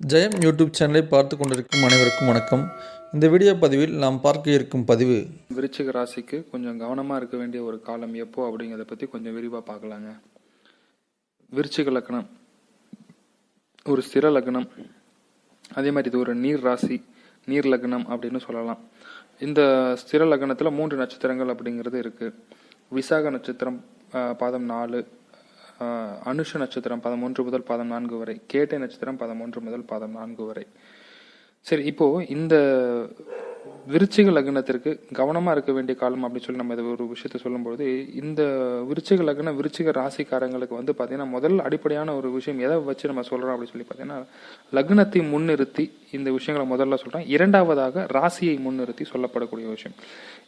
ஜெயம் YouTube சேனலை பார்த்து கொண்டிருக்கும் அனைவருக்கும் வணக்கம். இந்த வீடியோ பதிவில் நாம் பார்க்க இருக்கும் பதிவு விருச்சிக ராசிக்கு கொஞ்சம் கவனமாக இருக்க வேண்டிய ஒரு காலம் எப்போ அப்படிங்கிறத பற்றி கொஞ்சம் விரிவாக பார்க்கலாங்க. விருச்சிக லக்னம் ஒரு ஸ்திர லக்னம் அதே மாதிரி இது ஒரு நீர் ராசி நீர் லக்னம் அப்படின்னு சொல்லலாம். இந்த ஸ்திர லக்னத்தில் மூன்று நட்சத்திரங்கள் அப்படிங்கிறது இருக்குது விசாக நட்சத்திரம் பாதம் நாலு அனுஷ நட்சத்திரம் பதிமூன்று ஒன்று முதல் பாதம் நான்கு வரை கேட்டை நட்சத்திரம் பதிமூன்று ஒன்று முதல் பாதம் நான்கு வரை. சரி இப்போ இந்த விருச்சிக லக்னத்திற்கு கவனமா இருக்க வேண்டிய காலம் அப்படின்னு சொல்லி நம்ம இதை ஒரு விஷயத்த சொல்லும்போது இந்த விருச்சிக லக்ன விருச்சிக ராசிக்காரங்களுக்கு வந்து பாத்தீங்கன்னா முதல் அடிப்படையான ஒரு விஷயம் எதை வச்சு நம்ம சொல்றோம் அப்படின்னு சொல்லி பாத்தீங்கன்னா லக்னத்தை முன்னிறுத்தி இந்த விஷயங்களை முதல்ல சொல்றேன் இரண்டாவதாக ராசியை முன்னிறுத்தி சொல்லப்படக்கூடிய விஷயம்.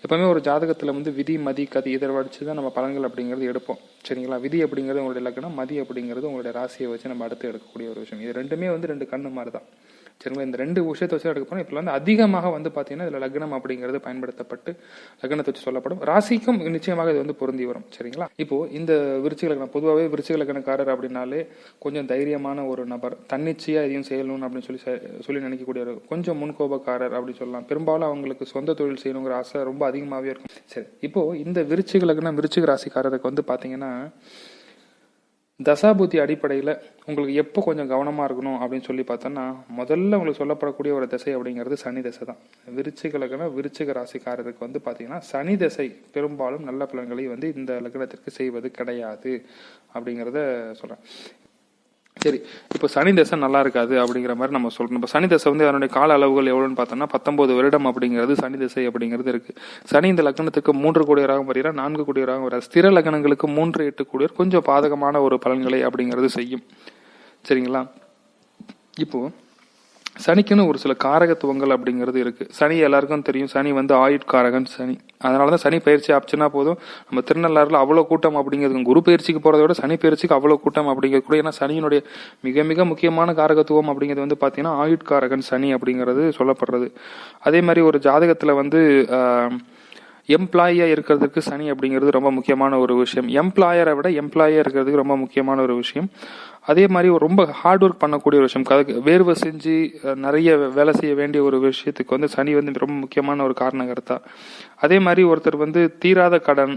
எப்பவுமே ஒரு ஜாதகத்துல வந்து விதி மதி கதி இதை வச்சு தான் நம்ம பலன்கள் அப்படிங்கிறது எடுப்போம். சரிங்களா? விதி அப்படிங்கிறது உங்களுடைய லக்னம் மதி அப்படிங்கிறது உங்களுடைய ராசியை வச்சு நம்ம அடுத்து எடுக்கக்கூடிய ஒரு விஷயம். இது ரெண்டுமே வந்து ரெண்டு கண்ணு மாதிரி தான் சரிங்களா? இந்த ரெண்டு விஷயத்தை வச்சு எடுக்க போனால் இப்போ வந்து அதிகமாக வந்து பார்த்தீங்கன்னா இதில் லக்னம் அப்படிங்கிறது பயன்படுத்தப்பட்டு லக்னத்தை வச்சு சொல்லப்படும். ராசிக்கும் நிச்சயமாக இது வந்து பொருந்தி வரும் சரிங்களா? இப்போ இந்த விருச்சிக லக்னம் பொதுவாகவே விருச்சிக லக்னக்காரர் அப்படின்னாலே கொஞ்சம் தைரியமான ஒரு நபர் தன்னிச்சையாக எதையும் செய்யணும் அப்படின்னு சொல்லி செ- சொல்லி நினைக்கக்கூடிய ஒரு கொஞ்சம் முன்கோபக்காரர் அப்படின்னு சொல்லலாம். பெரும்பாலும் அவங்களுக்கு சொந்த தொழில் செய்யணுங்கிற ஆசை ரொம்ப அதிகமாகவே இருக்கும். சரி இப்போ இந்த விருச்சிக லக்னம் விருச்சிக ராசிக்காரருக்கு வந்து பார்த்தீங்கன்னா தசாபுத்தி அடிப்படையில் உங்களுக்கு எப்போ கொஞ்சம் கவனமாக இருக்கணும் அப்படின்னு சொல்லி பார்த்தோன்னா முதல்ல உங்களுக்கு சொல்லப்படக்கூடிய ஒரு திசை அப்படிங்கிறது சனி திசை தான். விருச்சிக லக்னம் விருச்சிக ராசிக்காரருக்கு வந்து பார்த்தீங்கன்னா சனி திசை பெரும்பாலும் நல்ல பலன்களை வந்து இந்த லக்னத்திற்கு செய்வது கிடையாது அப்படிங்கிறத சொல்கிறேன் சரி இப்போ சனி தசை நல்லா இருக்காது அப்படிங்கிற மாதிரி நம்ம சொல்றோம். இப்போ சனி தசை வந்து அதனுடைய கால அளவுகள் எவ்வளோன்னு பார்த்தோம்னா பத்தொன்பது வருடம் அப்படிங்கிறது சனி தசை அப்படிங்கிறது இருக்கு. சனி இந்த லக்னத்துக்கு மூன்று கோடியராக வருகிறார் நான்கு குடியராகம் வர ஸ்திர லக்னங்களுக்கு மூன்று எட்டு கோடியர் கொஞ்சம் பாதகமான ஒரு பலன்களை அப்படிங்கிறது செய்யும். சரிங்களா? இப்போ சனிக்குன்னு ஒரு சில காரகத்துவங்கள் அப்படிங்கிறது இருக்குது சனி எல்லாருக்கும் தெரியும். சனி வந்து ஆயுட்காரகன் சனி. அதனால தான் சனி பயிற்சி ஆச்சுன்னா போதும். நம்ம திருநள்ளாறுல அவ்வளோ கூட்டம் அப்படிங்கிறது குரு பயிற்சிக்கு போகிறத விட சனி பயிற்சிக்கு அவ்வளோ கூட்டம் அப்படிங்கிறது கூட ஏன்னா சனியினுடைய மிக மிக முக்கியமான காரகத்துவம் அப்படிங்கிறது வந்து பார்த்தீங்கன்னா ஆயுட்காரகன் சனி அப்படிங்கிறது சொல்லப்படுறது. அதே மாதிரி ஒரு ஜாதகத்தில் வந்து எம்ப்ளாயியாக இருக்கிறதுக்கு சனி அப்படிங்கிறது ரொம்ப முக்கியமான ஒரு விஷயம். எம்ப்ளாயரை விட எம்ப்ளாயியாக இருக்கிறதுக்கு ரொம்ப முக்கியமான ஒரு விஷயம். அதே மாதிரி ஒரு ரொம்ப ஹார்ட் ஒர்க் பண்ணக்கூடிய ஒரு விஷயம். கதை வேர்வை செஞ்சு நிறைய வேலை செய்ய வேண்டிய ஒரு விஷயத்துக்கு வந்து சனி வந்து ரொம்ப முக்கியமான ஒரு காரணகர்த்தா. அதே மாதிரி ஒருத்தர் வந்து தீராத கடன்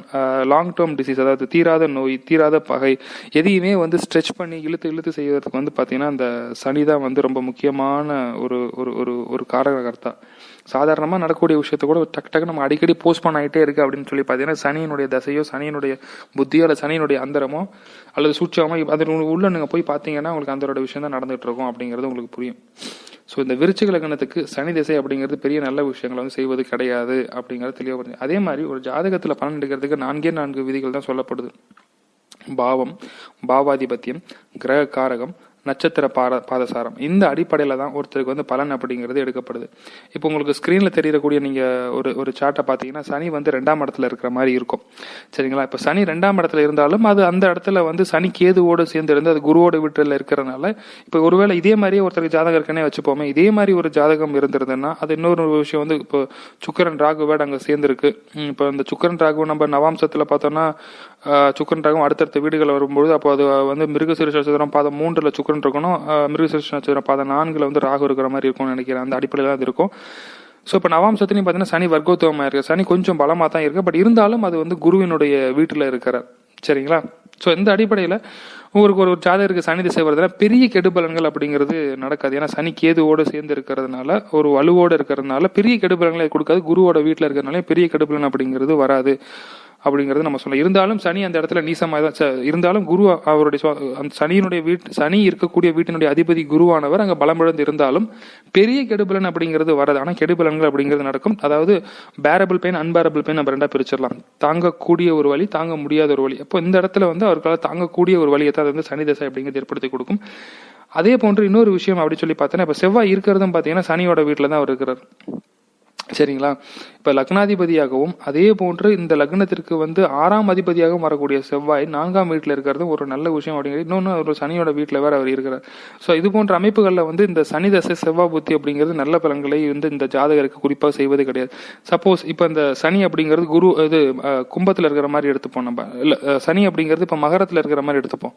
லாங் டேர்ம் டிசீஸ் அதாவது தீராத நோய் தீராத பகை எதையுமே வந்து ஸ்ட்ரெச் பண்ணி இழுத்து இழுத்து செய்யறதுக்கு வந்து பார்த்தீங்கன்னா அந்த சனி தான் வந்து ரொம்ப முக்கியமான ஒரு ஒரு ஒரு ஒரு காரணகர்த்தா. சாதாரணமாக நடக்கக்கூடிய விஷயத்த கூட டக்கு டக்கு நம்ம அடிக்கடி போஸ்ட்போன் ஆகிட்டே இருக்கு அப்படின்னு சொல்லி பார்த்தீங்கன்னா சனியினுடைய தசையோ சனியினுடைய புத்தியோ அல்லது சனியினுடைய அந்தரமோ அல்லது சூட்சமோ அதில் உள்ள நீங்கள் போய் பார்த்தீங்கன்னா உங்களுக்கு அந்தரோட விஷயம் தான் நடந்துகிட்டு இருக்கும் அப்படிங்கிறது உங்களுக்கு புரியும். ஸோ இந்த விருச்சிக லக்னத்துக்கு சனி திசை அப்படிங்கிறது பெரிய நல்ல விஷயங்களை வந்து செய்வது கிடையாது அப்படிங்கிறது தெளிவாக அதே மாதிரி ஒரு ஜாதகத்தில் பலன் எடுக்கிறதுக்கு நான்கே நான்கு விதிகள் தான் சொல்லப்படுது. பாவம் பாவாதிபத்தியம் கிரக காரகம் நட்சத்திர பாத பாதசாரம். இந்த அடிப்படையில் தான் ஒருத்தருக்கு வந்து பலன் அப்படிங்கிறது எடுக்கப்படுது. இப்போ உங்களுக்கு ஸ்க்ரீனில் தெரியக்கூடிய நீங்கள் ஒரு ஒரு சார்ட்டை பார்த்தீங்கன்னா சனி வந்து ரெண்டாம் இடத்துல இருக்கிற மாதிரி இருக்கும். சரிங்களா? இப்போ சனி ரெண்டாம் இடத்துல இருந்தாலும் அது அந்த இடத்துல வந்து சனி கேதுவோடு சேர்ந்து இருந்து அது குருவோட வீட்டில் இருக்கிறனால இப்போ ஒருவேளை இதே மாதிரியே ஒருத்தருக்கு ஜாதகம் இருக்குன்னே வச்சுப்போமே இதே மாதிரி ஒரு ஜாதகம் இருந்திருந்ததுன்னா அது இன்னொரு விஷயம் வந்து இப்போ சுக்கரன் ராகுவேடு அங்கே சேர்ந்துருக்கு. இப்போ இந்த சுக்கரன் ராகு நம்ம நவாம்சத்தில் பார்த்தோம்னா சுக்கரன் ராகும் அடுத்தடுத்த வீடுகள் வரும்பொழுது அப்போ அது வந்து மிருகசீரிஷ நட்சத்திரம் பாதம் மூன்றில் சுக்கரன் இருக்கணும். ஆஹ், மிருகசீரிஷ நட்சத்திரம் பாதம் நான்கில் வந்து ராகு இருக்கிற மாதிரி இருக்கும்னு நினைக்கிறேன். அந்த அடிப்படையில் அது இருக்கும். ஸோ இப்போ நவாம்சத்துலையும் பார்த்தீங்கன்னா சனி வர்க்கோத்துவமாக இருக்கு. சனி கொஞ்சம் பலமாக தான் இருக்கு. பட் இருந்தாலும் அது வந்து குருவினுடைய வீட்டில் இருக்கிறார் சரிங்களா? ஸோ இந்த அடிப்படையில் உங்களுக்கு ஒரு ஜாதகருக்கு சனி திசை வருதுன்னா பெரிய கெடுபலன்கள் அப்படிங்கிறது நடக்காது. ஏன்னா சனி கேதுவோடு சேர்ந்து இருக்கிறதுனால ஒரு வலுவோடு இருக்கிறதுனால பெரிய கெடுபலன்களை கொடுக்காது. குருவோட வீட்டில் இருக்கிறதுனால பெரிய கெடுபலன் அப்படிங்கிறது வராது. அப்படிங்கிறது நம்ம சொல்லலாம். இருந்தாலும் சனி அந்த இடத்துல நீசமாக தான் இருந்தாலும் குரு அவருடைய சுவா- அந்த சனியினுடைய வீட்டு சனி இருக்கக்கூடிய வீட்டினுடைய அதிபதி குருவானவர் அங்கே பலமிழந்து இருந்தாலும் பெரிய கெடுபலன் அப்படிங்கிறது வராது. ஆனால் கெடுபலன்கள் அப்படிங்கிறது நடக்கும். அதாவது பேரபிள் பெயின் அன்பேரபிள் பெயின் நம்ம ரெண்டாக பிரிச்சிடலாம். தாங்கக்கூடிய ஒரு வழி தாங்க முடியாத ஒரு வழி. அப்போ இந்த இடத்துல வந்து அவர்களால் தாங்கக்கூடிய ஒரு வழியை தான் அது வந்து சனி தசை அப்படிங்கிறது ஏற்படுத்தி கொடுக்கும். அதே போன்று இன்னொரு விஷயம் அப்படி சொல்லி பார்த்தோன்னா இப்போ செவ்வாய் இருக்கிறதும் பார்த்தீங்கன்னா சனியோட வீட்டில் தான் அவர் இருக்கிறார். சரிங்களா? இப்போ லக்னாதிபதியாகவும் அதே போன்று இந்த லக்னத்திற்கு வந்து ஆறாம் அதிபதியாகவும் வரக்கூடிய செவ்வாய் நான்காம் வீட்டில் இருக்கிறது ஒரு நல்ல விஷயம் அப்படிங்கிறது. இன்னொன்று ஒரு சனியோட வீட்டில் வேறு அவர் இருக்கிறார். ஸோ இது போன்ற அமைப்புகளில் வந்து இந்த சனி தசை செவ்வாய் புத்தி அப்படிங்கிறது நல்ல பலன்களை வந்து இந்த ஜாதகருக்கு குறிப்பாக செய்வது கிடையாது. சப்போஸ் இப்போ இந்த சனி அப்படிங்கிறது குரு இது கும்பத்தில் இருக்கிற மாதிரி எடுத்துப்போம் நம்ம. இல்லை சனி அப்படிங்கிறது இப்போ மகரத்தில் இருக்கிற மாதிரி எடுத்துப்போம்.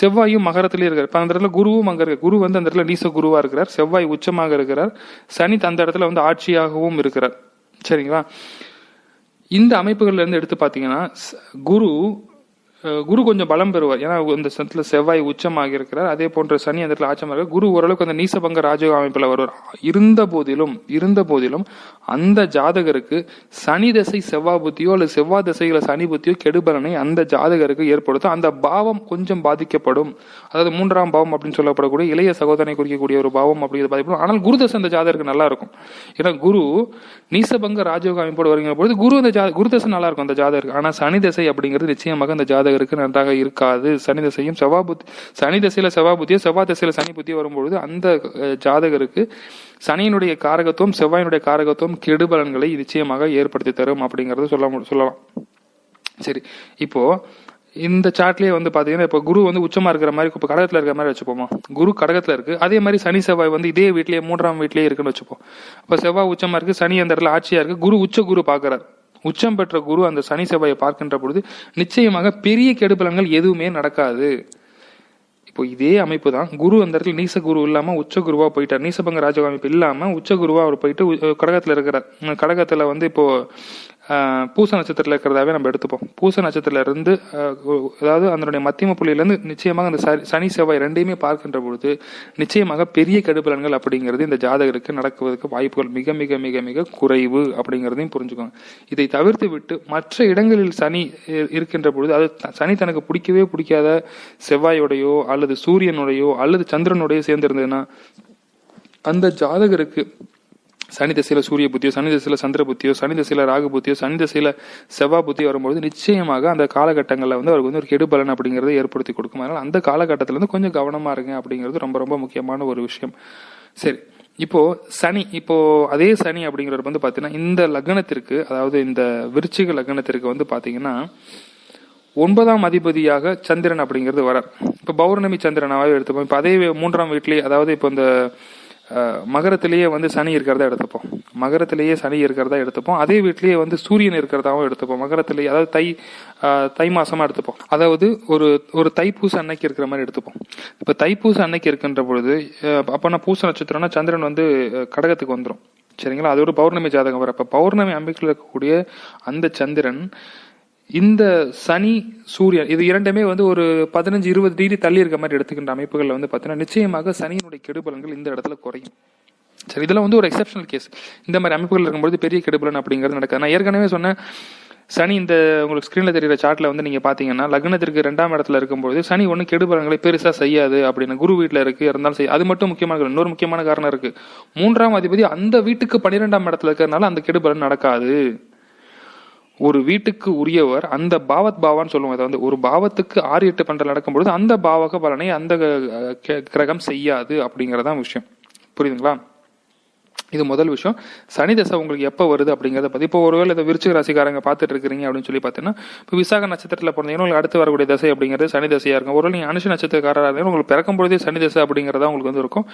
செவ்வாயும் மகரத்திலே இருக்கிற இப்போ அந்த இடத்துல குருவும் அங்கே இருக்கு. குரு வந்து அந்த இடத்துல நீச குருவாக இருக்கிறார். செவ்வாய் உச்சமாக இருக்கிறார். சனி அந்த இடத்துல வந்து ஆட்சியாகவும் இருக்கிறார். சரிங்களா? இந்த அமைப்புகள்லேருந்து எடுத்து பார்த்தீங்கன்னா குரு குரு கொஞ்சம் பலம் பெறுவார். ஏன்னா இந்த சனத்தில் செவ்வாய் உச்சமாக இருக்கிறார் அதே போன்ற சனி அந்த இடத்துல ஆச்சமாக குரு ஓரளவுக்கு அந்த நீசபங்க ராஜயோக அமைப்பில் வருவார். இருந்த போதிலும் இருந்த போதிலும் அந்த ஜாதகருக்கு சனி தசை செவ்வாய் புத்தியோ அல்லது செவ்வாய் தசையில் சனி புத்தியோ கெடுபலனை அந்த ஜாதகருக்கு ஏற்படுத்தும். அந்த பாவம் கொஞ்சம் பாதிக்கப்படும். அதாவது மூன்றாம் பாவம் அப்படின்னு சொல்லப்படக்கூடிய இளைய சகோதரனை குறிக்கக்கூடிய ஒரு பாவம் அப்படிங்கிறது பாதிக்கப்படும். ஆனால் குரு தசை அந்த ஜாதகருக்கு நல்லா இருக்கும். ஏன்னா குரு நீசபங்க ராஜயோக அமைப்போடு வருகிற பொழுது குரு அந்த ஜா குரு தசை நல்லா இருக்கும் அந்த ஜாதகருக்கு. ஆனால் சனி தசை அப்படிங்கிறது நிச்சயமாக அந்த ஜாதக ஜாதகருக்கு நன்றாக இருக்காது. சனி தசையும் செவ்வாய் புத்தி சனி தசையில் செவ்வாய் புத்தியும் செவ்வாய் தசையில சனி புத்தியோ வரும்பொழுது அந்த ஜாதகருக்கு சனியினுடைய காரகத்துவம் செவ்வாயினுடைய காரகத்துவம் கெடுபலன்களை நிச்சயமாக ஏற்படுத்தி தரும் அப்படிங்கறது சொல்ல சொல்லலாம். சரி இப்போ இந்த சார்ட்லயே வந்து பாத்தீங்கன்னா இப்போ குரு வந்து உச்சமா இருக்கிற மாதிரி இப்போ கடகத்துல இருக்கிற மாதிரி வச்சுப்போமா? குரு கடகத்துல இருக்கு. அதே மாதிரி சனி செவ்வாய் வந்து இதே வீட்லயே மூன்றாம் வீட்லயே இருக்குன்னு வச்சுப்போம். இப்போ செவ்வாய் உச்சமா இருக்கு சனி அந்த இடத்துல ஆட்சியா இருக்கு. குரு உச்ச குரு பாக்குறாரு. உச்சம் பெற்ற குரு அந்த சனி செவ்வாயை பார்க்கின்ற பொழுது நிச்சயமாக பெரிய கெடுபலன்கள் எதுவுமே நடக்காது. இப்போ இதே அமைப்பு தான். குரு அந்த இடத்துல நீச குரு இல்லாமல் உச்ச குருவாக போயிட்டார். நீசபங்க ராஜக அமைப்பு இல்லாமல் உச்ச குருவாக அவர் போயிட்டு கடகத்தில் இருக்கிறார். கடகத்தில் வந்து இப்போது பூச நட்சத்திரத்தில் இருக்கிறதாவே நம்ம எடுத்துப்போம். பூச நட்சத்திரத்திலிருந்து அதாவது அதனுடைய மத்தியம புள்ளியிலேருந்து நிச்சயமாக அந்த சனி செவ்வாய் ரெண்டையுமே பார்க்கின்ற பொழுது நிச்சயமாக பெரிய கெடுபலன்கள் அப்படிங்கிறது இந்த ஜாதகருக்கு நடக்குவதற்கு வாய்ப்புகள் மிக மிக மிக மிக குறைவு அப்படிங்கிறதையும் புரிஞ்சுக்கோங்க. இதை தவிர்த்து விட்டு மற்ற இடங்களில் சனி இருக்கின்ற பொழுது அது சனி தனக்கு பிடிக்கவே பிடிக்காத செவ்வாயோடையோ அல்லது சூரியனுடையோ அல்லது சந்திரனுடையோ சேர்ந்திருந்ததுன்னா அந்த ஜாதகருக்கு சனி திசையில் சூரிய புத்தியோ சனி திசையில் சந்திர புத்தியோ சனி திசையில் ராகு புத்தியோ சனி திசையில் செவ்வாய் புத்தியோ வரும்பொழுது நிச்சயமாக அந்த காலகட்டங்களில் வந்து அவருக்கு வந்து ஒரு கெடுபலன் அப்படிங்கிறத ஏற்படுத்தி கொடுக்கும். அதனால் அந்த காலகட்டத்தில் வந்து கொஞ்சம் கவனமாக இருங்க அப்படிங்கிறது ரொம்ப ரொம்ப முக்கியமான ஒரு விஷயம். சரி இப்போ சனி இப்போ அதே சனி அப்படிங்கிறது வந்து பார்த்தீங்கன்னா இந்த லக்னத்திற்கு அதாவது இந்த விருச்சிக லக்னத்திற்கு வந்து பார்த்தீங்கன்னா ஒன்பதாம் அதிபதியாக சந்திரன் அப்படிங்கிறது வரார். இப்போ பௌர்ணமி சந்திரனாவே எடுத்துப்போம். இப்போ அதே மூன்றாம் வீட்லேயே அதாவது இப்போ இந்த மகரத்திலேயே வந்து சனி இருக்கிறதா எடுத்துப்போம். மகரத்திலேயே சனி இருக்கிறதா எடுத்துப்போம். அதே வீட்லேயே வந்து சூரியன் இருக்கிறதாவும் எடுத்துப்போம். மகரத்திலேயே அதாவது தை தை மாசமா எடுத்துப்போம். அதாவது ஒரு ஒரு தைப்பூச அன்னைக்கு இருக்கிற மாதிரி எடுத்துப்போம். இப்போ தைப்பூச அன்னைக்கு இருக்கின்ற பொழுது அப்போ நான் பூச நட்சத்திரம்னா சந்திரன் வந்து கடகத்துக்கு வந்துடும் சரிங்களா? அது ஒரு பௌர்ணமி ஜாதகம் வர அப்போ பௌர்ணமி அமைப்பில் இருக்கக்கூடிய அந்த சந்திரன் இந்த சனி சூரியன் இது இரண்டுமே வந்து ஒரு பதினஞ்சு இருபது டிகிரி தள்ளி இருக்க மாதிரி எடுத்துக்கின்ற அமைப்புகளில் வந்து பார்த்தீங்கன்னா நிச்சயமாக சனியினுடைய கெடுபலன்கள் இந்த இடத்துல குறையும். சரி இதெல்லாம் வந்து ஒரு எக்ஸப்ஷனல் கேஸ் இந்த மாதிரி அமைப்புகள் இருக்கும்போது பெரிய கெடுபலன் அப்படிங்கிறது நடக்காது. நான் ஏற்கனவே சொன்னேன் சனி இந்த உங்களுக்கு ஸ்க்ரீனில் தெரிகிற சார்ட்டில் வந்து நீங்கள் பார்த்தீங்கன்னா லக்னத்திற்கு ரெண்டாம் இடத்துல இருக்கும்போது சனி ஒன்றும் கெடுபலங்களை பெருசாக செய்யாது அப்படின்னு குரு வீட்டில் இருக்கு இருந்தாலும் செய்ய அது மட்டும் முக்கியமான இன்னொரு முக்கியமான காரணம் இருக்குது மூன்றாம் அதிபதி அந்த வீட்டுக்கு பன்னிரெண்டாம் இடத்துல இருக்கிறதுனால அந்த கெடுபலன் நடக்காது. ஒரு வீட்டுக்கு உரியவர் அந்த பாவத் பாவான்னு சொல்லுவோம் அதை வந்து ஒரு பாவத்துக்கு ஆறு எட்டு பன்னெண்டு நடக்கும்பொழுது அந்த பாவக பலனை அந்த கிரகம் செய்யாது அப்படிங்கறதான் விஷயம். புரியுதுங்களா? இது முதல் விஷயம். சனி தசை உங்களுக்கு எப்போ வருது அப்படிங்கிறத பத்தி இப்போ ஒருவேளை இந்த விருச்சிக ராசிக்காரங்க பார்த்துட்டு இருக்கிறீங்க அப்படின்னு சொல்லி பார்த்தீங்கன்னா இப்போ விசாக நட்சத்திரத்தில் பிறந்தீங்கன்னா உங்களுக்கு அடுத்து வரக்கூடிய தசை அப்படிங்கிறது சனி தசையாக இருக்கும். ஒருவேளை நீங்கள் அனுஷ நட்சத்திரக்காரராக இருந்தாலும் உங்களுக்கு பிறக்கும் பொழுதே சனி தசை அப்படிங்கிறதா உங்களுக்கு வந்து இருக்கும்.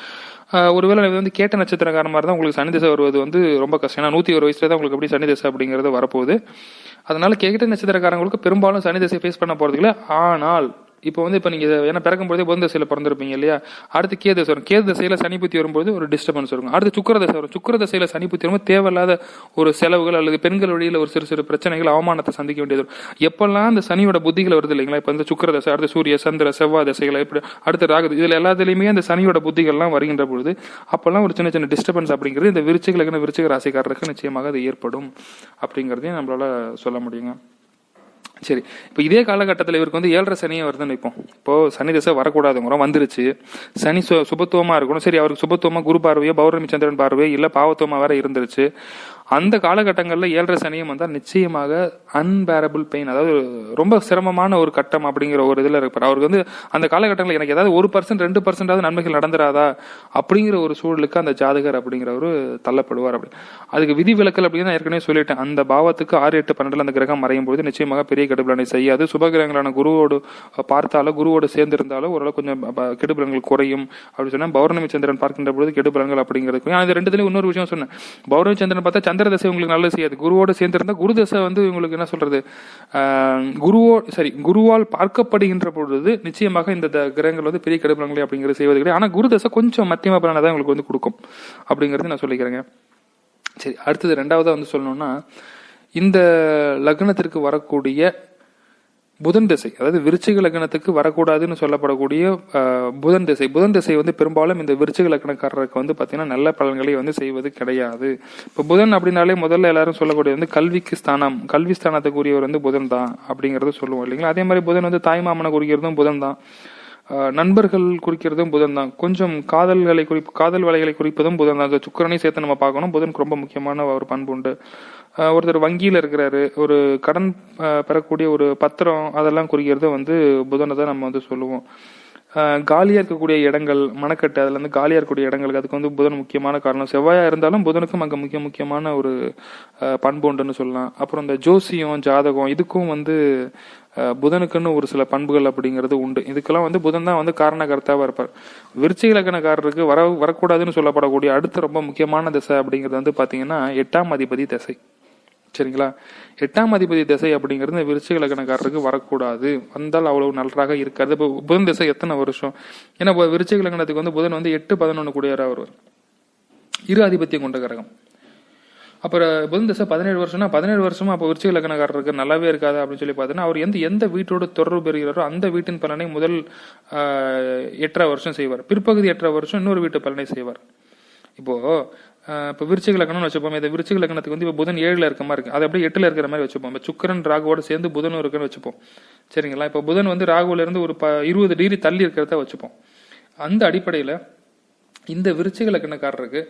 ஒருவேளை வந்து கேட்ட நட்சத்திரக்காரமாக இருந்தால் உங்களுக்கு சனி தசை வருவது வந்து ரொம்ப கஷ்டம். ஏன்னா நூற்றி ஒரு வயசுல தான் உங்களுக்கு எப்படி சனி தசை அப்படிங்கிறது வரப்போகுது. அதனால கேட்ட நட்சத்திரக்காரங்களுக்கு பெரும்பாலும் சனி தசை ஃபேஸ் பண்ண போறது இல்லை. ஆனால் இப்போ வந்து இப்போ நீங்கள் ஏன்னா பிறக்கும் பொழுதே புதன் தசையில் பிறந்திருப்பீங்க இல்லையா? அடுத்து கேது தசை வரும். கேது தசையில் சனி புத்தி வரும்போது ஒரு டிஸ்டர்பன்ஸ் இருக்கும் அடுத்து சுக்கர தசை வரும். சுக்கர தசையில் சனி புத்தி வரும்போது தேவையில்லாத ஒரு செலவுகள் அல்லது பெண்கள் வழியில் ஒரு சிறு சிறு பிரச்சனைகள் அவமானத்தை சந்திக்க வேண்டியது வரும். எப்பெல்லாம் அந்த சனியோட புத்திகள் வருது இல்லைங்களா? இப்போ இந்த சுக்கர தசை அடுத்து சூரிய சந்திர செவ்வாய் தசைகள் இப்படி அடுத்து ராகு இதில் எல்லாத்துலேயுமே அந்த சனியோட புத்திகள்லாம் வருகின்ற பொழுது அப்போல்லாம் ஒரு சின்ன சின்ன டிஸ்டர்பன்ஸ் அப்படிங்கிறது இந்த விருச்சிகளுக்கு விருச்சிக ராசிக்காரருக்கு நிச்சயமாக அது ஏற்படும். அப்படிங்கிறதையும் நம்மளால சொல்ல முடியுங்க. சரி இப்போ இதே காலகட்டத்தில் இவருக்கு வந்து ஏழரை சனியே வருதுன்னு வைப்போம். இப்போது சனி தசை வரக்கூடாதுங்கிறோம் வந்துருச்சு. சனி சு சுபத்துவமாக இருக்கணும். சரி அவருக்கு சுபத்துவமாக குரு பார்வையோ பௌர்ணமி சந்திரன் பார்வையோ இல்லை பாவத்துவமாக வேற இருந்துருச்சு. அந்த காலகட்டங்களில் ஏழரை சனியும் வந்தால் நிச்சயமாக அன்பேரபிள் பெயின் அதாவது ரொம்ப சிரமமான ஒரு கட்டம் அப்படிங்கிற ஒரு இதில் இருப்பார். அவருக்கு வந்து அந்த காலகட்டங்களில் எனக்கு ஏதாவது ஒரு பர்சன்ட் ரெண்டு பர்சன்டாவது நன்மைகள் நடந்துராதா அப்படிங்கிற ஒரு சூழலுக்கு அந்த ஜாதகர் அப்படிங்கிறவர் தள்ளப்படுவார் அப்படி. அதுக்கு விதி விலக்கல் அப்படின்னு நான் ஏற்கனவே சொல்லிட்டேன். அந்த பாவத்துக்கு ஆறு எட்டு பன்னெண்டுல அந்த கிரகம் மறையும் போது நிச்சயமாக பெரிய கெடுபலனை செய்யாது. சுபகிரகங்களான குருவோடு பார்த்தாலோ குருவோடு சேர்ந்திருந்தாலோ ஓரளவு கொஞ்சம் ப- கெடுபலன்கள் குறையும் அப்படி சொன்னால் பௌர்ணமி சந்திரன் பார்க்கின்ற பொழுது கெடுபலன்கள் அப்படிங்கிறது. ஆனால் இது ரெண்டுத்துலேயும் இன்னொரு விஷயம் சொன்னேன். பௌர்ணமி சந்திரன் பார்த்தா சந்திர தசை உங்களுக்கு நல்லது செய்யாது. குருவோடு சேர்ந்திருந்தால் குரு தசை வந்து உங்களுக்கு என்ன சொல்றது? குருவோ சரி குருவால் பார்க்கப்படுகின்ற பொழுது நிச்சயமாக இந்த கிரகங்கள் வந்து பெரிய கெடுபலன்களை அப்படிங்கிறது செய்வது கிடையாது. ஆனால் குரு தசை கொஞ்சம் மத்தியம பலனை தான் உங்களுக்கு வந்து கொடுக்கும் அப்படிங்கிறது நான் சொல்லிக்கிறேங்க. சரி அடுத்தது ரெண்டாவதாக வந்து சொல்லணும்னா இந்த லக்னத்திற்கு வரக்கூடிய புதன் திசை அதாவது விருச்சிக லக்னத்துக்கு வரக்கூடாதுன்னு சொல்லப்படக்கூடிய புதன் திசை. புதன் திசை வந்து பெரும்பாலும் இந்த விருச்சிக லக்னக்காரருக்கு வந்து பார்த்தீங்கன்னா நல்ல பலன்களை வந்து செய்வது கிடையாது. இப்போ புதன் அப்படின்னாலே முதல்ல எல்லாரும் சொல்லக்கூடிய வந்து கல்விக்கு ஸ்தானம் கல்வி ஸ்தானத்துக்குரியவர் வந்து புதன் தான் அப்படிங்கிறத சொல்லுவோம் இல்லைங்களா? அதே மாதிரி புதன் வந்து தாய்மாமனை குறிக்கிறதும் புதன் தான். நண்பர்கள் குறிக்கிறதும் புதன் தான் கொஞ்சம் காதல்களை குறிப்பு காதல் வலைகளை குறிப்பதும் புதன் தான் சுக்கரனை சேர்த்து நம்ம பார்க்கணும். புதனுக்கு ரொம்ப முக்கியமான ஒரு பண்பு உண்டு. ஒருத்தர் வங்கியில் இருக்கிறாரு. ஒரு கடன் பெறக்கூடிய ஒரு பத்திரம் அதெல்லாம் குறிக்கிறது வந்து புதனை தான் நம்ம வந்து சொல்லுவோம். காலியாக இருக்கக்கூடிய இடங்கள் மனக்கட்டு அதில் இருந்து காலியாக இருக்கக்கூடிய இடங்களுக்கு அதுக்கு வந்து புதன் முக்கியமான காரணம். செவ்வாயாக இருந்தாலும் புதனுக்கும் அங்கே முக்கிய முக்கியமான ஒரு பண்புண்டுன்னு பண்பு உண்டுன்னு சொல்லலாம். அப்புறம் இந்த ஜோசியம் ஜாதகம் இதுக்கும் வந்து புதனுக்குன்னு ஒரு சில பண்புகள் அப்படிங்கிறது உண்டு. இதுக்கெல்லாம் வந்து புதன் தான் வந்து காரணகர்த்தாவாக இருப்பார். விருச்சிக லக்னக்காரருக்கு வர வரக்கூடாதுன்னு சொல்லப்படக்கூடிய அடுத்து ரொம்ப முக்கியமான திசை அப்படிங்கிறது வந்து பார்த்தீங்கன்னா எட்டாம் அதிபதி திசை. சரிங்களா? எட்டாம் அதிபதி திசை அப்படிங்கிறது விருச்சிக லக்னக்காரருக்கு வரக்கூடாது. வந்தால் அவ்வளவு நன்றாக இருக்காது. இப்போ புதன் திசை எத்தனை வருஷம்? ஏன்னா இப்போ விருச்சிக லக்னத்துக்கு வந்து புதன் வந்து எட்டு பதினொன்று கூடியவராக வருவார். இரு ஆதிபத்தியம் கொண்ட கரகம். அப்புறம் புதன் திசை பதினேழு வருஷம்னா பதினேழு வருஷமா அப்போ விருச்சிக லக்னக்காரருக்கு நல்லாவே இருக்காது அப்படின்னு சொல்லி பார்த்தீங்கன்னா அவர் எந்த எந்த வீட்டோடு தொடர்பு பெறுகிறாரோ அந்த வீட்டின் பலனை முதல் ஆஹ், எட்டரை வருஷம் செய்வார். பிற்பகுதி எட்டரை வருஷம் இன்னொரு வீட்டு பலனை செய்வார். இப்போ இப்போ விருச்சிக லக்னம்னு வச்சுப்போம் இந்த விருச்சிக லக்னத்துக்கு வந்து இப்போ புதன் ஏழில் இருக்க மாதிரி இருக்கு. அது அப்படியே எட்டில் இருக்கிற மாதிரி வச்சுப்போம். இப்போ சுக்கரன் ராகுவோட சேர்ந்து புதனும் இருக்குன்னு வச்சுப்போம். சரிங்களா? இப்போ புதன் வந்து ராகுல இருந்து ஒரு ப இருபது டிகிரி தள்ளி இருக்கிறத வச்சுப்போம். அந்த அடிப்படையில் இந்த விருச்சிக லக்னக்காரருக்கு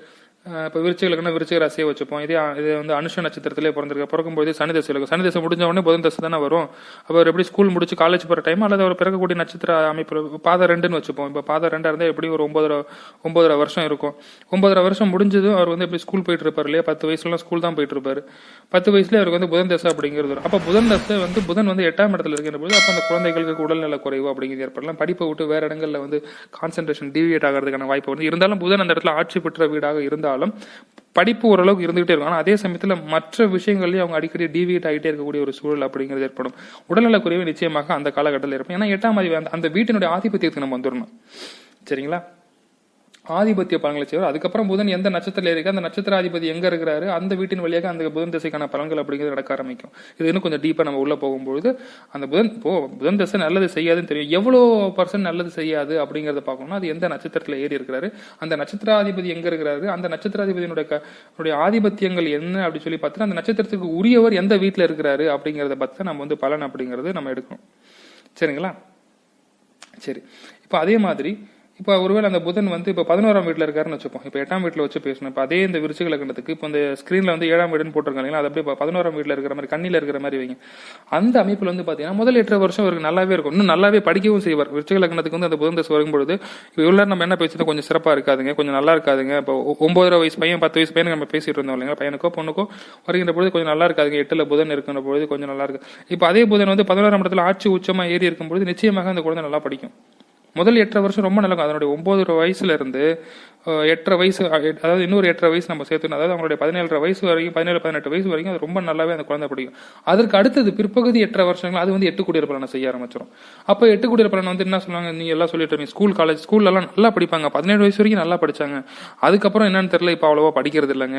இப்போ விருச்சிக விருச்சிக ராசியை வச்சுப்போம். இதே இது வந்து அனுஷ நட்சத்திரத்திலே பிறந்திருக்க. பிறக்கும்போது சனி தசை இருக்கும் சனி தசை முடிஞ்ச உடனே புதன் தசை தானே வரும். அவர் எப்படி ஸ்கூல் முடிச்சு காலேஜ் போகிற டைம் அல்லது அவர் பிறக்கக்கூடிய நட்சத்திர அமைப்பு பாத ரெண்டுன்னு வச்சுப்போம். இப்போ பாத ரெண்டாக இருந்தால் எப்படி ஒரு ஒன்பதரை ஒன்பதரை வருஷம் இருக்கும். ஒன்பதரை வருஷம் முடிஞ்சதும் அவர் வந்து எப்படி ஸ்கூல் போயிட்டு இருப்பார் இல்லையா? பத்து வயசுலாம் ஸ்கூல் தான் போயிட்டு இருப்பார். பத்து வயசுல அவருக்கு வந்து புதன் தசை அப்படிங்கிறது வரும். புதன் தசை வந்து புதன் வந்து எட்டாம் இடத்துல இருக்கின்ற போது அப்போ அந்த குழந்தைகளுக்கு உடல்நல குறைவு அப்படிங்கிறது ஏற்படலாம். படிப்பை விட்டு வேறு இடங்களில் வந்து கான்சென்ட்ரேஷன் டிவியேட் ஆகிறதுக்கான வாய்ப்பு வந்து இருந்தாலும் புதன் அந்த இடத்துல ஆட்சி பெற்ற வீடாக இருந்தால் இருந்தாலும் படிப்பு ஓரளவுக்கு இருந்துகிட்டே இருக்கும். ஆனா அதே சமயத்துல மற்ற விஷயங்கள்லேயும் அவங்க அடிக்கடி டிவியேட் ஆகிட்டே இருக்கக்கூடிய ஒரு சூழல் அப்படிங்கிறது ஏற்படும். உடல்நல குறைவு நிச்சயமாக அந்த காலகட்டத்தில் இருக்கும் ஏன்னா எட்டாம் மாதிரி அந்த- அந்த வீட்டினுடைய ஆதிபத்தியத்துக்கு நம்ம வந்துடணும் சரிங்களா? ஆதிபத்திய பலன்களை செய்வார். அதுக்கப்புறம் புதன் எந்த நட்சத்திரத்தில் இருக்கு அந்த நட்சத்திராதிபதி எங்க இருக்கிறாரு அந்த வீட்டின் வழியாக அந்த புதன் திசைக்கான பலன்கள் அப்படிங்கிறது நடக்க ஆரம்பிக்கும். இது இன்னும் கொஞ்சம் டீப்பா நம்ம உள்ள போகும்போது அந்த புதன் இப்போ புதன் திசை நல்லது செய்யாதுன்னு தெரியும். எவ்வளவு பர்சன்ட் நல்லது செய்யாது அப்படிங்கறத பார்க்கணும்னா அது எந்த நட்சத்திரத்துல ஏறி இருக்கிறாரு அந்த நட்சத்திராதிபதி எங்க இருக்கிறாரு அந்த நட்சத்திராதிபதியினுடைய ஆதிபத்தியங்கள் என்ன அப்படி சொல்லி பார்த்தா அந்த நட்சத்திரத்துக்கு உரியவர் எந்த வீட்டுல இருக்கிறாரு அப்படிங்கறத பார்த்து நம்ம வந்து பலன் அப்படிங்கறது நம்ம எடுக்கணும். சரிங்களா? சரி. இப்போ அதே மாதிரி இப்போ ஒருவேளை அந்த புதன் வந்து இப்போ பதினோராம் வீட்டில் இருக்காருன்னு வச்சுப்போம். இப்போ எட்டாம் வீட்டில் வச்சு பேசணும் இப்போ அதே இந்த விருச்சிக லக்னத்துக்கு இப்போ இந்த ஸ்க்ரீனில் வந்து ஏழாம் வீடுன்னு போட்டிருக்காங்க இல்லைங்களா? அது அப்படியே பதினோராம் வீட்டில் இருக்கிற மாதிரி கண்ணில் இருக்கிற மாதிரி வைங்க. அந்த அமைப்பில் வந்து பார்த்தீங்கன்னா முதல் எட்டரை வருஷம் அவருக்கு நல்லாவே இருக்கும். இன்னும் நல்லாவே படிக்கவும் செய்வார். விருச்சிக லக்னத்துக்கு வந்து அந்த புதன் தசை வரும்பொழுது இப்போ இவ்வளோ நம்ம என்ன பேசுறது கொஞ்சம் சிறப்பாக இருக்காதுங்க. கொஞ்சம் நல்லா இருக்காதுங்க. இப்போ ஒ- வயசு பையன் பத்து வயசு பையனுக்கு நம்ம பேசிட்டு இருந்தோம் இல்லைங்களா? பையனுக்கோ பொண்ணுக்கோ வருகின்ற பொழுது கொஞ்சம் நல்லா இருக்காதுங்க. எட்டில் புதன் இருக்கின்ற பொழுது கொஞ்சம் நல்லா இருக்கு. இப்போ அதே புதன் வந்து பதினோராம் இடத்துல ஆட்சி உச்சமாக ஏறி இருக்கும்பொழுது நிச்சயமாக அந்த குழந்தை நல்லா படிக்கும். முதல் எட்டரை வருஷம் ரொம்ப நல்லா இருக்கும். அதனுடைய ஒன்பது வயசுல இருந்து எட்டரை வயசு அதாவது இன்னொரு எட்டரை வயசு நம்ம சேர்த்துக்கணும் அதாவது அவங்களுடைய பதினேழரை வயசு வரைக்கும் பதினேழு பதினெட்டு வயசு வரைக்கும் அது ரொம்ப நல்லாவே அந்த குழந்தை படிக்கும். அதற்கு அடுத்தது பிற்பகுதி எட்டரை வருஷங்கள் அது வந்து எட்டு குடியர் பலனை செய்ய ஆரம்பிச்சிடும் அப்போ எட்டு குடியர் பலன் வந்து என்ன சொல்லுவாங்க? நீ எல்லாம் சொல்லிட்டு நீ ஸ்கூல் காலேஜ் ஸ்கூல்லலாம் நல்லா படிப்பாங்க. பதினேழு வயசு வரைக்கும் நல்லா படிச்சாங்க. அதுக்கப்புறம் என்னன்னு தெரியல இப்போ அவ்வளோவா படிக்கிறது இல்லைங்க.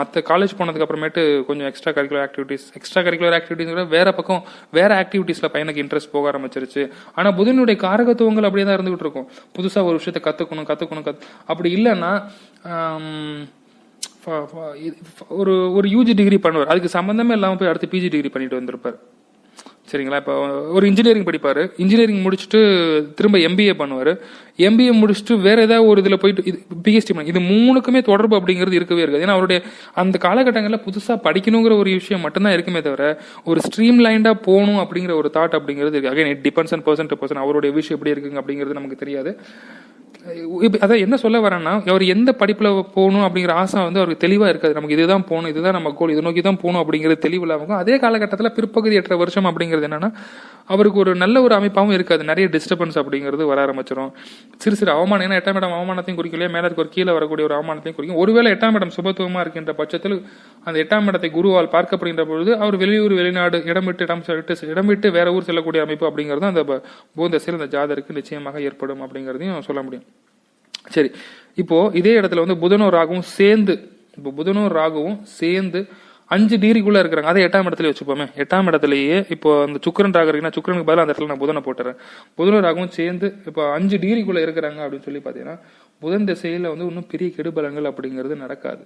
மற்ற காலேஜ் போனதுக்கு அப்புறமேட்டு கொஞ்சம் extra curricular activities extra curricular activities வேற பக்கம் வேற ஆக்டிவிட்டீஸில் பையனுக்கு இன்ட்ரெஸ்ட் போக ஆரம்பிச்சிருச்சு. ஆனால் புதனுடைய காரகத்துவங்கள் அப்படியே தான் இருந்துகிட்டு இருக்கும் புதுசா ஒரு விஷயத்த கத்துக்கணும் கத்துக்கணும் கத் அப்படி இல்லைன்னா ஒரு ஒரு யூஜி டிகிரி பண்ணுவார். அதுக்கு சம்பந்தமே இல்லாம போய் அடுத்து பிஜி டிகிரி பண்ணிட்டு வந்திருப்பார். சரிங்களா? இப்போ ஒரு இன்ஜினியரிங் படிப்பார். இன்ஜினியரிங் முடிச்சுட்டு திரும்ப எம்பிஏ பண்ணுவார். எம்பிஏ முடிச்சுட்டு வேறு ஏதாவது ஒரு இதில் போயிட்டு இது பிஹெச்டி பண்ணி. இது மூணுக்குமே தொடர்பு அப்படிங்கிறது இருக்கவே இருக்காது. ஏன்னா அவருடைய அந்த காலகட்டங்களில் புதுசாக படிக்கணுங்கிற ஒரு விஷயம் மட்டும்தான் இருக்குமே தவிர ஒரு ஸ்ட்ரீம் லைண்டாக போகணும் அப்படிங்கிற ஒரு தாட் அப்படிங்கிறது இருக்குது again it depends and person to person அவருடைய விஷயம் எப்படி இருக்குங்க அப்படிங்கிறது நமக்கு தெரியாது. அதான் என்ன சொல்ல வரேன்னா அவர் எந்த படிப்பில் போகணும் அப்படிங்கிற ஆசை வந்து அவருக்கு தெளிவாக இருக்காது. நமக்கு இதுதான் போகணும் இதுதான் நம்ம கோல் இதை நோக்கி தான் போகணும் அப்படிங்கிறது தெளிவு இல்லாம அதே காலகட்டத்தில் பிற்பகுதி எட்டரை வருஷம் அப்படிங்கிறது என்னன்னா அவருக்கு ஒரு நல்ல ஒரு அமைப்பாகவும் இருக்காது. நிறைய டிஸ்டர்பன்ஸ் அப்படிங்கிறது வர ஆரம்பிச்சிடும் சிறு சிறு அவமானம் ஏன்னா எட்டாம் இடம் அவமானத்தையும் குறிக்கலையே மேலே இருக்க ஒரு கீழே வரக்கூடிய ஒரு அவமானத்தையும் குறிக்கும். ஒருவேளை எட்டாம் இடம் சுபத்துவமாக இருக்கின்ற பட்சத்தில் அந்த எட்டாம் இடத்தை குருவால் பார்க்கப்படுகின்ற பொழுது அவர் வெளியூர் வெளிநாடு இடம் விட்டு இடம் விட்டு இடம் விட்டு வேற ஊர் செல்லக்கூடிய அமைப்பு அப்படிங்கிறது அந்த பூந்தசையில் அந்த ஜாதருக்கு நிச்சயமாக ஏற்படும் அப்படிங்கிறதையும் சொல்ல முடியும். சரி இப்போ இதே இடத்துல வந்து புதனும் ராகுவும் சேர்ந்து இப்போ புதனும் ராகுவும் சேர்ந்து அஞ்சு டிகிரிக்குள்ள இருக்கிறாங்க. அதை எட்டாம் இடத்துல வச்சுப்போமே. எட்டாம் இடத்துலயே இப்போ அந்த சுக்கரன் ராகு இருக்குன்னா சுக்கரனுக்கு பதிலாக அந்த இடத்துல நான் புதனை போட்டுறேன். புதனும் ராகவும் சேர்ந்து இப்போ அஞ்சு டிகிரிக்குள்ள இருக்கிறாங்க அப்படின்னு சொல்லி பார்த்தீங்கன்னா புதன் திசையில வந்து இன்னும் பெரிய கெடுபலங்கள் அப்படிங்கிறது நடக்காது.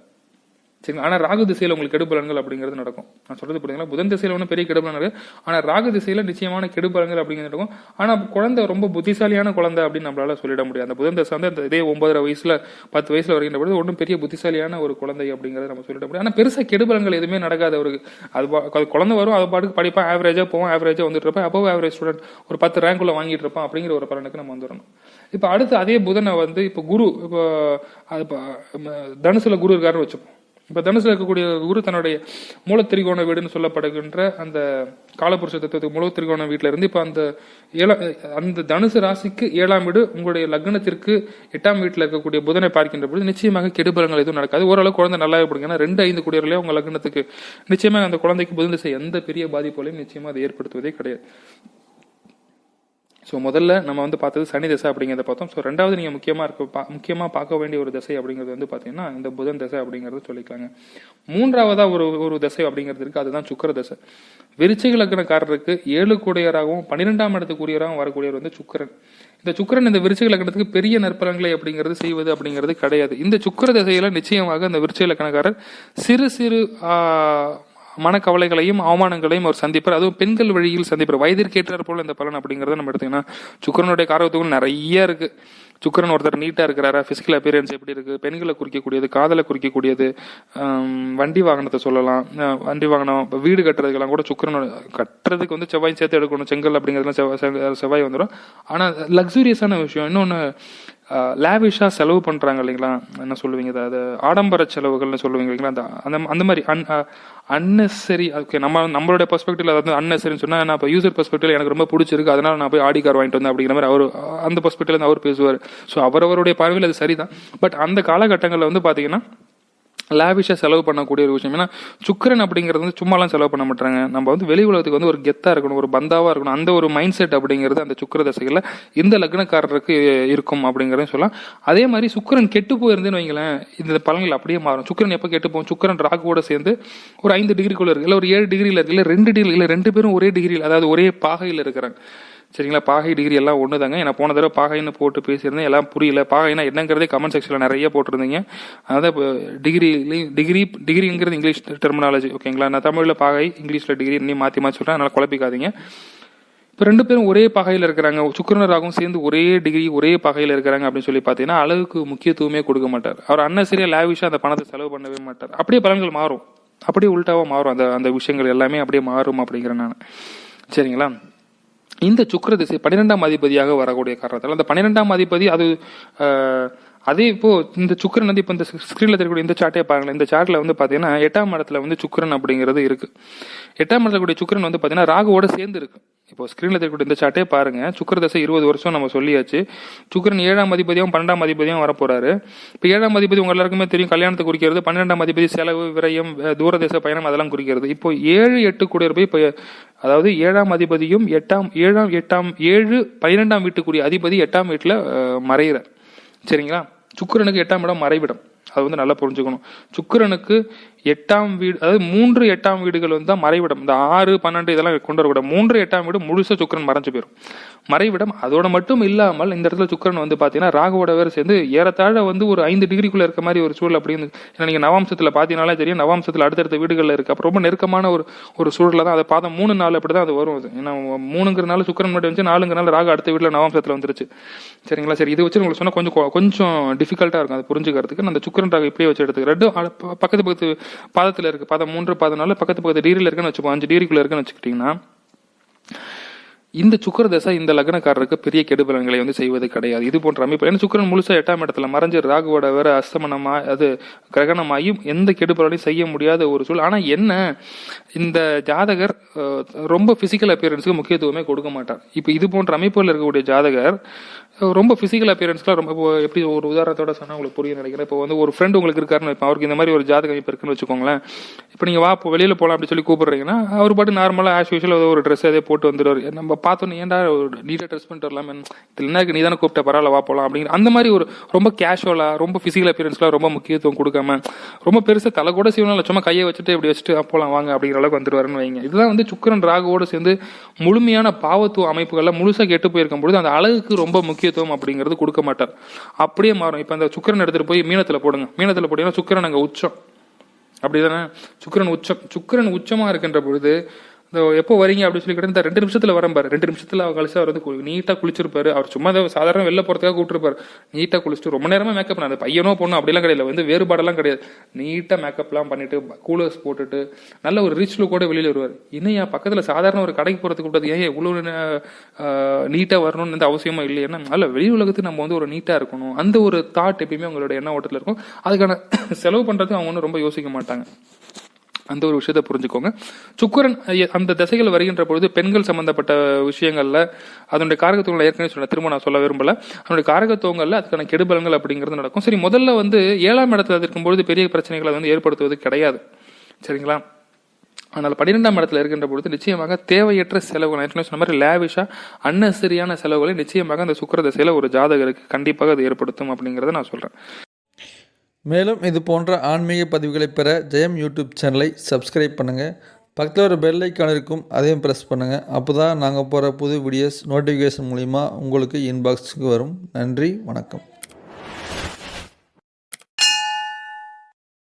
சரிங்களா ஆனால் ராகு திசையில் உங்களுக்கு கெடுபலன்கள் அப்படிங்கிறது நடக்கும். நான் சொல்றது புரியுதுங்களா? புதன் திசையில் ஒன்றும் பெரிய கெடுபலன் இருக்கு ஆனால் ராகு திசையில் நிச்சயமான கெடுபலன்கள் அப்படிங்கிறது நடக்கும். ஆனால் குழந்தை ரொம்ப புத்திசாலியான குழந்தை அப்படின்னு நம்மளால சொல்லிட முடியாது. அந்த புதன் திசை வந்து அந்த இதே ஒன்பதரை வயசுல பத்து வயசுல வருகின்ற பொழுது ஒன்றும் பெரிய புத்திசாலியான ஒரு குழந்தை அப்படிங்கிறத நம்ம சொல்லிட முடியும் ஆனால் பெருசாக கெடுபலன்கள் எதுவுமே நடக்காது அவருக்கு. அது பா- அது குழந்தை வரும் அது பாட்டுக்கு படிப்பா ஆவரேஜாக போவோம் ஆவரேஜாக வந்துட்டு இருப்பேன். அப்போ ஆவரேஜ் ஸ்டூடெண்ட் ஒரு பத்து ரேங்க்குள்ள வாங்கிட்டு இருப்பான் அப்படிங்கிற ஒரு பலனுக்கு நம்ம வந்துடணும். இப்போ அடுத்து அதே புதனை வந்து இப்போ குரு இப்போ அது தனுசுல குரு இருக்காருன்னு வச்சுப்போம். இப்போ தனுசில் இருக்கக்கூடிய குரு தன்னுடைய மூலத்திரிகோண வீடுன்னு சொல்லப்படுகின்ற அந்த காலபுருஷ தத்துவத்துக்கு மூல திரிகோண வீட்டுல இருந்து இப்போ அந்த ஏழா அந்த தனுசு ராசிக்கு ஏழாம் வீடு உங்களுடைய லக்னத்திற்கு எட்டாம் வீட்டில் இருக்கக்கூடிய புதனை பார்க்கின்ற பொழுது நிச்சயமாக கெடுபலங்கள் எதுவும் நடக்காது. ஓரளவு குழந்தை நல்லா இருப்பாங்க ஏன்னா ரெண்டு ஐந்து கூடியவர்களே உங்கள் லக்னத்துக்கு நிச்சயமாக அந்த குழந்தைக்கு புதன் திசை எந்த பெரிய பாதிப்புகளையும் நிச்சயமாக அதை ஏற்படுத்துவதே கிடையாது. ஸோ முதல்ல நம்ம வந்து பார்த்தது சனி தசை அப்படிங்கிறத பார்த்தோம். ஸோ ரெண்டாவது நீங்கள் முக்கியமாக இருக்க பா முக்கியமாக பார்க்க வேண்டிய ஒரு தசை அப்படிங்கிறது வந்து பார்த்தீங்கன்னா இந்த புதன் தசை அப்படிங்கிறது சொல்லிக்கலாங்க மூன்றாவதாக ஒரு ஒரு தசை அப்படிங்கிறது இருக்குது அதுதான் சுக்கர தசை. விருச்சிக லக்னக்காரருக்கு ஏழு கூடியராகவும் பன்னிரெண்டாம் இடத்துக்குரியராகவும் வரக்கூடியவர் வந்து சுக்கரன். இந்த சுக்கரன் இந்த விருச்சிக லக்னத்துக்கு பெரிய நற்பலன்களை அப்படிங்கிறது செய்வது அப்படிங்கிறது கிடையாது. இந்த சுக்கர தசையில் நிச்சயமாக இந்த விருச்சிக லக்னக்காரர் சிறு சிறு மனக்கவலைகளையும் அவமானங்களையும் அவர் சந்திப்பார். அதுவும் பெண்கள் வழியில் சந்திப்பார். வயதிற்கேற்றார் போல இந்த பலன் அப்படிங்கிறத நம்ம எடுத்தீங்கன்னா சுக்கரனுடைய காரகத்துவம் நிறைய இருக்கு. சுக்கரன் ஒருத்தர் நீட்டாக இருக்கிறாரா? ஃபிசிக்கல் அப்பியரன்ஸ் எப்படி இருக்குது பெண்களை குறிக்கக்கூடியது காதலை குறிக்கக்கூடியது வண்டி வாகனத்தை சொல்லலாம். வண்டி வாகனம் இப்போ வீடு கட்டுறதுக்கெல்லாம் கூட சுக்கரனோட கட்டுறதுக்கு வந்து செவ்வாய் சேர்த்து எடுக்கணும். செங்கல் அப்படிங்கிறதுலாம் செவ்வாய் செவ்வாய் வந்துடும் ஆனால் லக்ஸூரியஸான விஷயம். இன்னொன்று லேவிஷாக செலவு பண்ணுறாங்க இல்லைங்களா? என்ன சொல்லுவீங்க அது ஆடம்பர செலவுகள்னு சொல்லுவீங்க இல்லைங்களா? அந்த அந்த அந்த மாதிரி அன் அன்னெசரி ஓகே நம்ம நம்மளுடைய பெர்ஸ்பெக்டிவ்ல அதாவது அன்னெசரின்னு சொன்னால் நான் இப்போ யூசர் பெர்ஸ்பெக்டிவ்ல எனக்கு ரொம்ப பிடிச்சிருக்கு. அதனால நான் போய் ஆடி கார் வாங்கிட்டு வந்தேன் அப்படிங்கிற மாதிரி அவர் அந்த பெர்ஸ்பெக்டிவ்ல இருந்து அவர் பேசுவார். ஸோ அவரவருடைய பார்வையில் அது சரிதான். பட் அந்த காலகட்டங்களில் வந்து பார்த்தீங்கன்னா லாவிஷாக செலவு பண்ணக்கூடிய ஒரு விஷயம். ஏன்னா சுக்கரன் அப்படிங்கிறது வந்து சும்மாலாம் செலவு பண்ண மாட்டாங்க. நம்ம வந்து வெளி உலகத்துக்கு வந்து ஒரு கெத்தாக இருக்கணும் ஒரு பந்தாவாக இருக்கணும் அந்த ஒரு மைண்ட் செட் அப்படிங்கிறது அந்த சுக்கிர தசைகளில் இந்த லக்னக்காரருக்கு இருக்கும் அப்படிங்கிறத சொல்லலாம். அதே மாதிரி சுக்கிரன் கெட்டு போயிருந்தேன்னு வைங்களேன் இந்த பலன்கள் அப்படியே மாறும். சுக்கிரன் எப்போ கெட்டு போகும்? சுக்கரன் ராகுவோட சேர்ந்து ஒரு ஐந்து டிகிரிக்குள்ளே இருக்குது இல்லை ஒரு ஏழு டிகிரியில் இருக்குது இல்லை ரெண்டு டிகிரி இல்லை ரெண்டு பேரும் ஒரே டிகிரியில் அதாவது ஒரே பாகையில் இருக்கிறாங்க. சரிங்களா? பாகை டிகிரி எல்லாம் ஒன்று தாங்க ஏன்னா போன தடவை பாகைன்னு போட்டு பேசியிருந்தேன். எல்லாம் புரியல. பாகைனா என்னங்கிறதே கமெண்ட் செக்ஷனில் நிறைய போட்டிருந்தீங்க. அதான் இப்போ டிகிரிலையும் டிகிரி டிகிரிங்கிறது இங்கிலீஷ் டெர்மினாலஜி ஓகேங்களா? நான் தமிழில் பாகை இங்கிலீஷில் டிகிரி இன்னும் மாற்றி மாற்றி சொல்கிறேன் அதனால் குழப்பிக்காதீங்க. இப்போ ரெண்டு பேரும் ஒரே பகையில் இருக்கிறாங்க. சுக்கரனராகவும் சேர்ந்து ஒரே டிகிரி ஒரே பகையில் இருக்கிறாங்க அப்படின்னு சொல்லி பார்த்தீங்கன்னா அளவுக்கு முக்கியத்துவமே கொடுக்க மாட்டார். அவர் அன்னசரியா லேவிஷாக அந்த பணத்தை செலவு பண்ணவே மாட்டார். அப்படியே பலன்கள் மாறும். அப்படியே உள்டாவாக மாறும். அந்த அந்த விஷயங்கள் எல்லாமே அப்படியே மாறும் அப்படிங்கிறேன் நான். சரிங்களா? இந்த சுக்கர திசை பன்னிரெண்டாம் அதிபதியாக வரக்கூடிய காரணத்தால் அந்த பன்னிரெண்டாம் அதிபதி அது அதே இப்போ இந்த சுக்கரன் வந்து இப்போ இந்த ஸ்கிரீன்ல தெரியக்கூடிய இந்த சார்ட்டே பாருங்களேன். இந்த சார்ட்டில் வந்து பாத்தீங்கன்னா எட்டாம் இடத்துல வந்து சுக்கரன் அப்படிங்கிறது இருக்கு. எட்டாம் இடத்துல கூடிய சுக்கரன் வந்து பாத்தீங்கன்னா ராகுவோட சேர்ந்து இருக்கு. இப்போ ஸ்கிரீன்ல தெரியக்கூடிய இந்த சார்ட்டே பாருங்க. சுக்கர தசை இருபது வருஷம் நம்ம சொல்லியாச்சு. சுக்கரன் ஏழாம் அதிபதியும் பன்னெண்டாம் அதிபதியும் வரப்போறாரு. இப்போ ஏழாம் அதிபதி உங்க எல்லாருக்குமே தெரியும் கல்யாணத்தை குறிக்கிறது. பன்னெண்டாம் அதிபதி செலவு விரயம் தூரதேச பயணம் அதெல்லாம் குறிக்கிறது. இப்போ ஏழு எட்டு கூட இப்போ அதாவது ஏழாம் அதிபதியும் எட்டாம் ஏழாம் எட்டாம் ஏழு பன்னிரெண்டாம் வீட்டுக்குரிய அதிபதி எட்டாம் வீட்டில் மறைகிறார் சரிங்களா? சுக்கிரனுக்கு எட்டாம் இடம் மறைவிடம். அது வந்து நல்லா புரிஞ்சுக்கணும். சுக்கிரனுக்கு எட்டாம் வீடு அதாவது மூன்று எட்டாம் வீடுகள் வந்து தான் மறைவிடம். இந்த ஆறு பன்னெண்டு இதெல்லாம் கொண்டு வரக்கூடாது. மூன்று எட்டாம் வீடு முழுசா சுக்கிரன் மறைஞ்சு போயிடும் மறைவிடம் அதோட மட்டும் இல்லாமல் இந்த இடத்துல சுக்கிரன் வந்து பார்த்தீங்கன்னா ராகுவோட வேறு சேர்ந்து ஏறத்தாழ வந்து ஒரு ஐந்து டிகிரிக்குள்ள இருக்க மாதிரி ஒரு சூழல் அப்படின்னு ஏன்னா நீங்கள் நவாம்சத்தில் பார்த்தீங்கனாலே தெரியும். நவாம்சத்தில் அடுத்தடுத்த வீடுகளில் இருக்கு. அப்புறம் ரொம்ப நெருக்கமான ஒரு ஒரு சூழலில் தான். அதை பார்த்தா மூணு நாள் அப்படி தான் அது வரும் அது. ஏன்னா மூணுங்கிறனால சுக்கிரன் மட்டும் வந்து நாலுங்கிறனால ராகு அடுத்த வீட்டில் நவாம்சத்தில் வந்துருச்சு. சரிங்களா? சரி இது வச்சு உங்களுக்கு சொன்னால் கொஞ்சம் கொ- கொஞ்சம் டிஃபிகல்ட்டாக இருக்கும். அது புரிஞ்சுக்கிறதுக்கு. நான் அந்த சுக்கிரன் ராகு இப்படியே வச்சு எடுத்துக்கிறேன். ரெண்டும் பக்கத்து பக்கத்து பாதத்தில் இருக்குது பாதம் மூன்று பாதனால பக்கத்து பக்கத்து டிகிரியில் இருக்குன்னு வச்சுப்போம் அஞ்சு டிகிரிக்குள்ளே இருக்குன்னு வச்சுக்கிட்டிங்கன்னா இந்த சுக்கர தசை இந்த லக்னக்காரருக்கு பெரிய கெடுபலன்களை வந்து செய்வது கிடையாது. இது போன்ற அமைப்பு ஏன்னா சுக்கரன் முழுசா எட்டாம் இடத்துல மறைஞ்சு ராகுவோட வேற அஸ்தமனமா அது கிரகணமாயும் எந்த கெடுபலனையும் செய்ய முடியாத ஒரு சூழல் ஆனால் என்ன இந்த ஜாதகர் ரொம்ப பிசிக்கல் அப்பியரன்ஸுக்கு முக்கியத்துவமே கொடுக்க மாட்டார். இப்போ இது போன்ற அமைப்புகள் இருக்கக்கூடிய ஜாதகர் ரொம்ப பிசிக்கல் அப்பியரன்ஸ்லாம் ரொம்ப இப்போ எப்படி ஒரு உதாரணத்தோட சொன்னால் உங்களுக்கு புரிய நினைக்கிறேன். இப்போ வந்து ஒரு ஃப்ரெண்டு உங்களுக்கு இருக்காருன்னு இப்போ அவருக்கு இந்த மாதிரி ஒரு ஜாதகம் இப்போ இருக்குன்னு வச்சுக்கோங்களேன். இப்போ நீங்கள் வா இப்போ போகலாம் போலாம் அப்படி சொல்லி கூப்பிடுறீங்கன்னா அவர் பாட்டு நார்மலாக ஆஸ் யூஷுவல் ஒரு ட்ரெஸ் அதே போட்டு வந்துடுவார். நம்ம பார்த்தோன்னே ஏன்டா ஒரு நீட்டாக ட்ரெஸ் பண்ணிட்டு வரலாம்? இதில் என்ன நீ தானே கூப்பிட்ட பரவாயில்ல வா போகலாம் அப்படிங்கிற அந்த மாதிரி ஒரு ரொம்ப கேஷுவலாக ரொம்ப ஃபிசிக்கல் அப்பியரன்ஸ்லாம் ரொம்ப முக்கியத்துவம் கொடுக்காம ரொம்ப பெருசாக தலை கூட செய்யணும் சும்மா கையை வச்சுட்டு இப்படி வச்சுட்டு போகலாம் வாங்க அப்படிங்கிற அளவுக்கு வந்துடுவாருன்னு வைங்க. இதுதான் வந்து சுக்கிரன் ராகுவோடு சேர்ந்து முழுமையான பாவத்துவ அமைப்புகள்லாம் முழுசாக கெட்டு போயிருக்கும் பொழுது அந்த அழகுக்கு ரொம்ப முக்கியத்துவம் அப்படிங்கிறது கொடுக்க மாட்டார். அப்படியே மாறும். இப்போ அந்த சுக்கிரன் எடுத்துட்டு போய் மீனத்துல போடுங்க. மீனத்துல போட்டீங்கன்னா சுக்கிரன் அங்க உச்சம். அப்படிதானே? சுக்கிரன் உச்சம். சுக்கிரன் உச்சமா இருக்கின்ற பொழுது இந்த எப்போ வரீங்க அப்படின்னு சொல்லி கேட்டால் இந்த ரெண்டு நிமிஷத்தில் வரேன் பாரு. ரெண்டு நிமிஷத்தில் அவர் கழிச்சு அவர் வந்து நீட்டாக குளிச்சிருப்பார் குளிச்சிருப்பாரு. அவர் சும்மா சாதாரண வெளில போகிறதுக்காக கூப்பிட்டுருப்பாரு நீட்டாக குளிச்சுட்டு ரொம்ப நேரமாக மேக்கப் பண்ணாது. பையனோ பொண்ணோ அப்படிலாம் கிடையாது. வந்து வேறுபாடெல்லாம் கிடையாது. நீட்டாக மேக்கப்லாம் பண்ணிட்டு கூலர்ஸ் போட்டுட்டு நல்ல ஒரு ரிச் கூட வெளியில் வருவார். இன்னையா பக்கத்தில் சாதாரண ஒரு கடைக்கு போகிறதுக்கு கூடாது ஏன் இவ்வளோ நீட்டாக வரணும்னு எந்த அவசியமாக இல்லை ஏன்னா நல்ல வெளி உலகத்துக்கு நம்ம வந்து ஒரு நீட்டாக இருக்கணும். அந்த ஒரு தாட் எப்பயுமே அவங்களோட எண்ண ஓட்டத்தில் இருக்கும். அதுக்கான செலவு பண்ணுறது அவங்க ஒன்றும் ரொம்ப யோசிக்க மாட்டாங்க. அந்த ஒரு விஷயத்தை புரிஞ்சுக்கோங்க. சுக்கிரன் அந்த திசைகள் வருகின்ற பொழுது பெண்கள் சம்பந்தப்பட்ட விஷயங்கள்ல அதனுடைய காரகத்துவங்களை ஏற்கனவே சொன்ன திரும்ப நான் சொல்ல விரும்பல. அதனுடைய காரகத்துவங்கள்ல அதுக்கான கெடுபலங்கள் அப்படிங்கிறது நடக்கும். சரி முதல்ல வந்து ஏழாம் இடத்துல இருக்கும்பொழுது பெரிய பிரச்சனைகளை வந்து ஏற்படுத்துவது கிடையாது. சரிங்களா? ஆனால் பன்னிரெண்டாம் இடத்துல இருக்கின்ற பொழுது நிச்சயமாக தேவையற்ற செலவுகள் ஏற்கனவே சொன்ன மாதிரி லேவிஷா அன்னசரியான செலவுகளை நிச்சயமாக அந்த சுக்கிர திசையில ஒரு ஜாதகருக்கு கண்டிப்பாக அது ஏற்படுத்தும் அப்படிங்கிறத நான் சொல்றேன். மேலும் இது போன்ற ஆன்மீக பதிவுகளை பெற ஜெயம் யூடியூப் சேனலை சப்ஸ்கிரைப் பண்ணுங்கள் பக்கத்தில் ஒரு பெல் ஐக்கான் இருக்கும் அதையும் ப்ரெஸ் பண்ணுங்கள் அப்போ தான் நாங்கள் போகிற புது வீடியோஸ் நோட்டிஃபிகேஷன் மூலிமா உங்களுக்கு இன்பாக்ஸுக்கு வரும். நன்றி வணக்கம்.